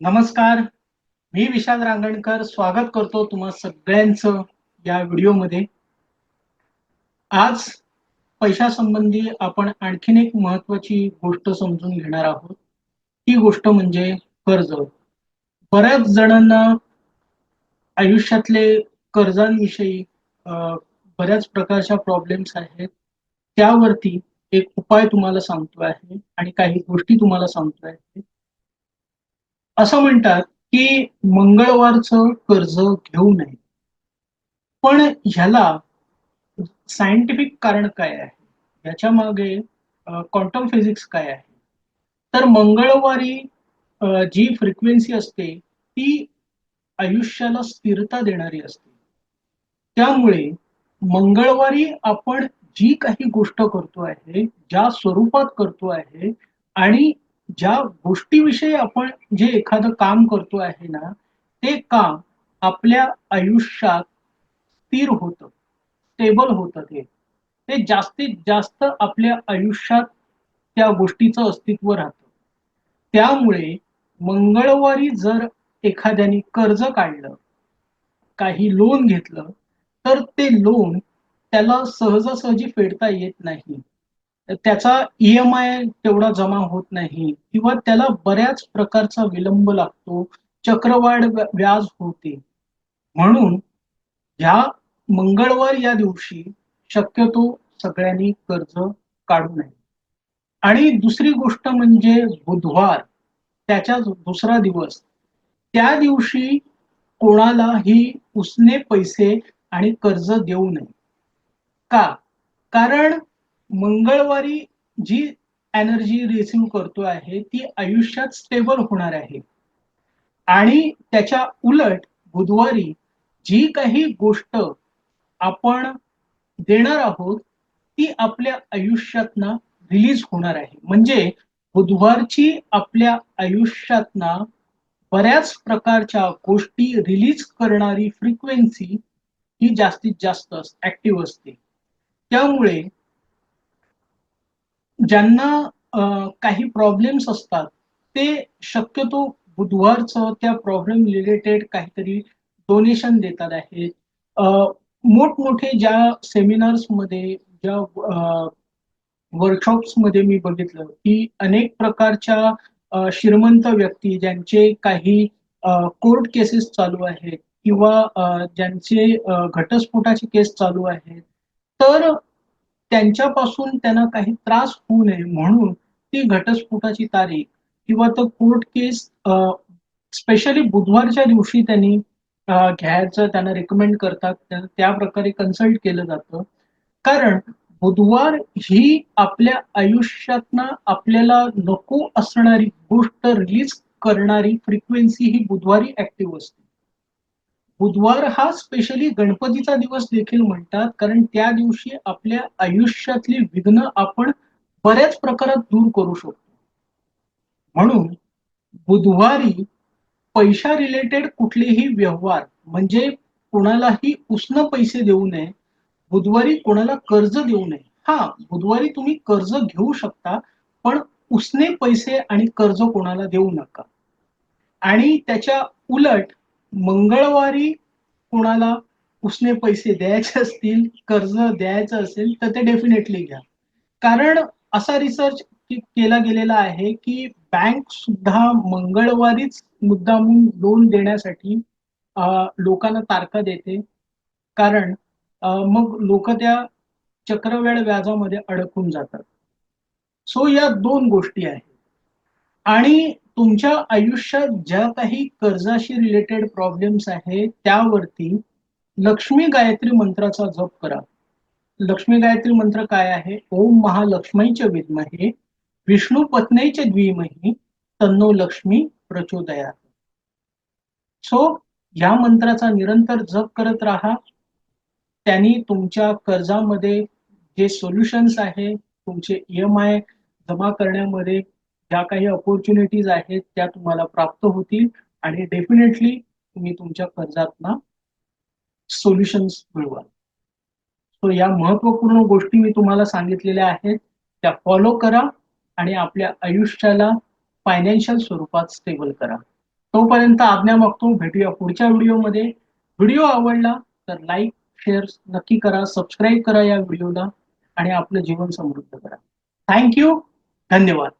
नमस्कार. मी विशाल रांगणकर स्वागत करतो तुम्हा सगळ्यांचं या व्हिडिओमध्ये. आज पैशासंबंधी आपण आणखीन एक महत्वाची गोष्ट समजून घेणार आहोत. ती गोष्ट म्हणजे कर्ज. बऱ्याच जणांना आयुष्यातले कर्जांविषयी बऱ्याच प्रकारच्या प्रॉब्लेम्स आहेत. त्यावरती एक उपाय तुम्हाला सांगतो आहे आणि काही गोष्टी तुम्हाला सांगतो आहे. असं म्हणतात की मंगळवारचं कर्ज घेऊ नये. पण ह्याला सायंटिफिक कारण काय आहे? याच्या मागे क्वांटम फिजिक्स काय आहे? तर मंगळवारी जी फ्रिक्वेन्सी असते ती आयुष्याला स्थिरता देणारी असते. त्यामुळे मंगळवारी आपण जी काही गोष्ट करतो आहे ज्या स्वरूपात करतो आहे आणि ज्या गोष्टीविषयी आपण जे एखादं काम करतो आहे ना ते काम आपल्या आयुष्यात स्थिर होतं स्टेबल होतं ते. ते जास्तीत जास्त आपल्या आयुष्यात त्या गोष्टीचं अस्तित्व राहतं. त्यामुळे मंगळवारी जर एखाद्याने कर्ज काढलं काही लोन घेतलं तर ते लोन त्याला सहजासहजी फेडता येत नाही. त्याचा ई एम आय तेवढा जमा होत नाही. किंवा त्याला बऱ्याच प्रकारचा विलंब लागतो. चक्रवाढ व्याज होते. म्हणून ह्या मंगळवार या दिवशी शक्यतो सगळ्यांनी कर्ज काढू नये. आणि दुसरी गोष्ट म्हणजे बुधवार त्याच्या दुसरा दिवस. त्या दिवशी कोणालाही उसने पैसे आणि कर्ज देऊ नये. का? कारण मंगळवारी जी एनर्जी रेसिंग करतो आहे ती आयुष्यात स्टेबल होणार आहे. आणि त्याच्या उलट बुधवारी जी काही गोष्ट आपण देणार आहोत ती आपल्या आयुष्यातना रिलीज होणार आहे. म्हणजे बुधवारची आपल्या आयुष्यातनं बऱ्याच प्रकारच्या गोष्टी रिलीज करणारी फ्रिक्वेन्सी ही जास्तीत जास्त ऍक्टिव्ह असते. त्यामुळे ज्यांना काही प्रॉब्लेम्स असतात ते शक्यतो बुधवारचं त्या प्रॉब्लेम रिलेटेड काहीतरी डोनेशन देतात आहेत मोठमोठे ज्या सेमिनार्समध्ये ज्या वर्कशॉप्समध्ये मी बघितलं की अनेक प्रकारच्या श्रीमंत व्यक्ती ज्यांचे काही कोर्ट केसेस चालू आहेत किंवा ज्यांचे घटस्फोटाचे केस चालू आहेत तर त्यांच्यापासून त्यांना काही त्रास होऊ नये म्हणून ती घटस्फोटाची तारीख किंवा तो कोर्ट केस स्पेशली बुधवारच्या दिवशी त्यांनी घ्यायचं त्यांना रेकमेंड करतात त्या त्या प्रकारे कन्सल्ट केलं जातं. कारण बुधवार ही आपल्या आयुष्यातनं आपल्याला नको असणारी गोष्ट रिलीज करणारी फ्रिक्वेन्सी ही बुधवारी ऍक्टिव्ह असते. बुधवार हा स्पेशली गणपतीचा दिवस देखील म्हणतात. कारण त्या दिवशी आपल्या आयुष्यातली विघ्न आपण बऱ्याच प्रकारात दूर करू शकतो. म्हणून बुधवारी पैशा रिलेटेड कुठलेही व्यवहार म्हणजे कोणालाही उष्ण पैसे देऊ नये बुधवारी कोणाला कर्ज देऊ नये. हा बुधवारी तुम्ही कर्ज घेऊ शकता पण उसने पैसे आणि कर्ज कोणाला देऊ नका. आणि त्याच्या उलट मंगळवारी कोणाला उसने पैसे द्यायचे असतील कर्ज द्यायचं असेल तर ते डेफिनेटली घ्या. कारण असा रिसर्च केला गेलेला आहे की बँक सुद्धा मंगळवारीच मुद्दामून लोन देण्यासाठी लोकांना तारखा देते. कारण मग लोक त्या चक्रवेळ व्याजामध्ये अडकून जातात. सो या दोन गोष्टी आहेत. आणि तुमच्या आयुष्यात ज्या काही कर्जाशी रिलेटेड प्रॉब्लेम्स आहेत त्यावरती लक्ष्मी गायत्री मंत्राचा जप करा. लक्ष्मी गायत्री मंत्र काय आहे? ओम महालक्ष्मीच्या विद्महे विष्णू पत्नीच्या द्विमही तन्नो लक्ष्मी प्रचोदया. सो या मंत्राचा निरंतर जप करत राहा. त्यांनी तुमच्या कर्जामध्ये जे सोल्युशन्स आहे तुमचे ई एम आय जमा करण्यामध्ये ज्या काही ऑपॉर्च्युनिटीज आहेत त्या तुम्हाला प्राप्त होतील आणि डेफिनेटली तुम्ही तुमच्या कर्जातना सोल्युशन्स मिळवाल. सो या महत्त्वपूर्ण गोष्टी मी तुम्हाला सांगितलेल्या आहेत. त्या फॉलो करा आणि आपल्या आयुष्याला फायनान्शियल स्वरूपात स्टेबल करा. तोपर्यंत आज्ञा मागतो भेटूया पुढच्या व्हिडिओमध्ये व्हिडिओ आवडला तर लाईक शेअर नक्की करा सबस्क्राईब करा या व्हिडिओला आणि आपलं जीवन समृद्ध करा. थँक्यू धन्यवाद.